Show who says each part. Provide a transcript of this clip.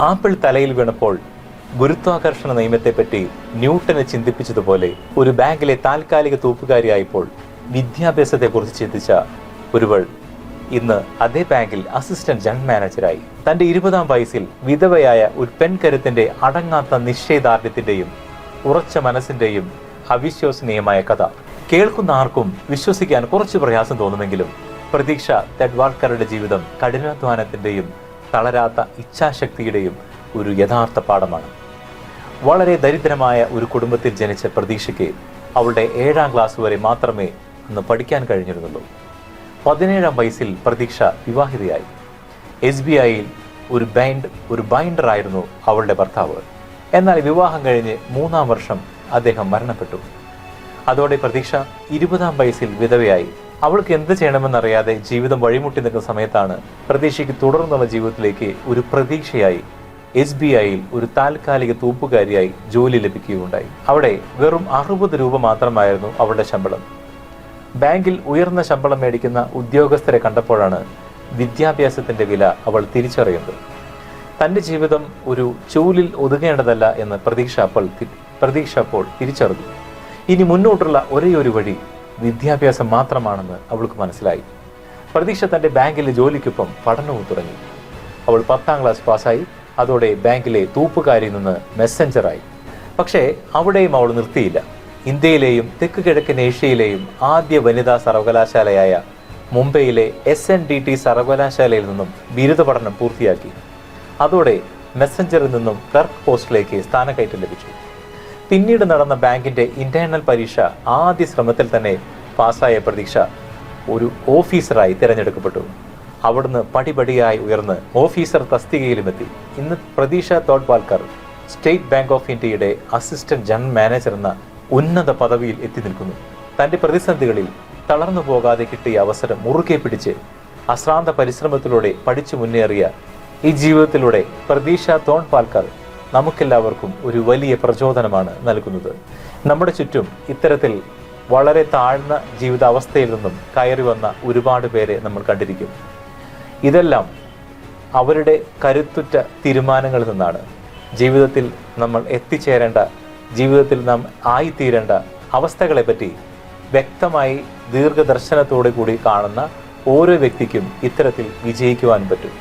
Speaker 1: Apple തലയിൽ വീണപ്പോൾ ഗുരുത്വാകർഷണ നിയമത്തെപ്പറ്റി ന്യൂട്ടനെ ചിന്തിപ്പിച്ചതുപോലെ ഒരു ബാങ്കിലെ താൽക്കാലിക തൂപ്പുകാരിയായപ്പോൾ വിദ്യാഭ്യാസത്തെക്കുറിച്ച് ചിന്തിച്ച ഒരുവൾ ഇന്ന് അതേ ബാങ്കിൽ അസിസ്റ്റന്റ് ജനറൽ മാനേജറായി തന്റെ ഇരുപതാം വയസ്സിൽ വിധവയായ ഒരു പെൺകരുത്തിന്റെ അടങ്ങാത്ത നിശ്ചയദാർഢ്യത്തിന്റെയും ഉറച്ച മനസ്സിന്റെയും അവിശ്വസനീയമായ കഥ. കേൾക്കുന്ന ആർക്കും വിശ്വസിക്കാൻ കുറച്ച് പ്രയാസം തോന്നുമെങ്കിലും പ്രതീക്ഷ തെഡ്വാൾക്കറുടെ ജീവിതം കഠിനാധ്വാനത്തിന്റെയും തളരാത്ത ഇച്ഛാശക്തിയുടെയും ഒരു യഥാർത്ഥ പാഠമാണ്. വളരെ ദരിദ്രമായ ഒരു കുടുംബത്തിൽ ജനിച്ച പ്രതീക്ഷയ്ക്ക് അവളുടെ ഏഴാം ക്ലാസ് വരെ മാത്രമേ അന്ന് പഠിക്കാൻ കഴിഞ്ഞിരുന്നുള്ളൂ. പതിനേഴാം വയസ്സിൽ പ്രതീക്ഷ വിവാഹിതയായി. എസ് ബി ഐയിൽ ഒരു ബൈൻഡ് ഒരു ബൈൻഡർ ആയിരുന്നു അവളുടെ ഭർത്താവ്. എന്നാൽ വിവാഹം കഴിഞ്ഞ് മൂന്നാം വർഷം അദ്ദേഹം മരണപ്പെട്ടു. അതോടെ പ്രതീക്ഷ ഇരുപതാം വയസ്സിൽ വിധവയായി. അവൾക്ക് എന്ത് ചെയ്യണമെന്നറിയാതെ ജീവിതം വഴിമുട്ടി നിൽക്കുന്ന സമയത്താണ് പ്രതീക്ഷയ്ക്ക് തുടർന്നുള്ള ജീവിതത്തിലേക്ക് ഒരു പ്രതീക്ഷയായി എസ് ബി ഐയിൽ ഒരു താൽക്കാലിക തൂപ്പുകാരിയായി ജോലി ലഭിക്കുകയുണ്ടായി. അവിടെ വെറും അറുപത് രൂപ മാത്രമായിരുന്നു അവളുടെ ശമ്പളം. ബാങ്കിൽ ഉയർന്ന ശമ്പളം മേടിക്കുന്ന ഉദ്യോഗസ്ഥരെ കണ്ടപ്പോഴാണ് വിദ്യാഭ്യാസത്തിന്റെ വില അവൾ തിരിച്ചറിയുന്നത്. തന്റെ ജീവിതം ഒരു ചൂലിൽ ഒതുങ്ങേണ്ടതല്ല എന്ന് പ്രതീക്ഷ അപ്പോൾ പ്രതീക്ഷ അപ്പോൾ തിരിച്ചറിഞ്ഞു. ഇനി മുന്നോട്ടുള്ള ഒരേയൊരു ഒരു വഴി വിദ്യാഭ്യാസം മാത്രമാണെന്ന് അവൾക്ക് മനസ്സിലായി. പ്രതീക്ഷ തന്റെ ബാങ്കിലെ ജോലിക്കൊപ്പം പഠനവും തുടങ്ങി. അവൾ പത്താം ക്ലാസ് പാസ്സായി അതോടെ ബാങ്കിലെ തൂപ്പുകാരിൽ നിന്ന് മെസ്സഞ്ചറായി പക്ഷേ അവിടെയും അവൾ നിർത്തിയില്ല. ഇന്ത്യയിലെയും തെക്ക് കിഴക്കൻ ഏഷ്യയിലെയും ആദ്യ വനിതാ സർവകലാശാലയായ മുംബൈയിലെ എസ് എൻ ഡി ടി സർവകലാശാലയിൽ നിന്നും ബിരുദ പഠനം പൂർത്തിയാക്കി. അതോടെ മെസ്സഞ്ചറിൽ നിന്നും ക്ലർക്ക് പോസ്റ്റിലേക്ക് സ്ഥാനക്കയറ്റം ലഭിച്ചു. പിന്നീട് നടന്ന ബാങ്കിന്റെ ഇന്റേണൽ പരീക്ഷ ആദ്യ ശ്രമത്തിൽ തന്നെ പാസ്സായ പ്രതീക്ഷ ഒരു ഓഫീസറായി തിരഞ്ഞെടുക്കപ്പെട്ടു. അവിടുന്ന് പടിപടിയായി ഉയർന്ന് ഓഫീസർ തസ്തികയിലുമെത്തി ഇന്ന് Pratheeksha Tondwalkar State Bank of ഇന്ത്യയുടെ അസിസ്റ്റന്റ് ജനറൽ മാനേജർ എന്ന ഉന്നത പദവിയിൽ എത്തി നിൽക്കുന്നു. തന്റെ പ്രതിസന്ധികളിൽ തളർന്നു പോകാതെ കിട്ടിയ അവസരം മുറുകെ പിടിച്ച് അശ്രാന്ത പരിശ്രമത്തിലൂടെ പഠിച്ചു മുന്നേറിയ ഈ ജീവിതത്തിലൂടെ പ്രതീക്ഷ തോൺപാൽക്കർ നമുക്കെല്ലാവർക്കും ഒരു വലിയ പ്രചോദനമാണ് നൽകുന്നത്. നമ്മുടെ ചുറ്റും ഇത്തരത്തിൽ വളരെ താഴ്ന്ന ജീവിതാവസ്ഥയിൽ നിന്നും കയറി വന്ന ഒരുപാട് പേരെ നമ്മൾ കണ്ടിരിക്കും. ഇതെല്ലാം അവരുടെ കരുത്തുറ്റ തീരുമാനങ്ങളിൽ നിന്നാണ്. ജീവിതത്തിൽ നമ്മൾ എത്തിച്ചേരേണ്ട ജീവിതത്തിൽ നാം ആയിത്തീരേണ്ട അവസ്ഥകളെപ്പറ്റി വ്യക്തമായി ദീർഘദർശനത്തോടു കൂടി കാണുന്ന ഓരോ വ്യക്തിക്കും ഇത്തരത്തിൽ വിജയിക്കുവാൻ പറ്റും.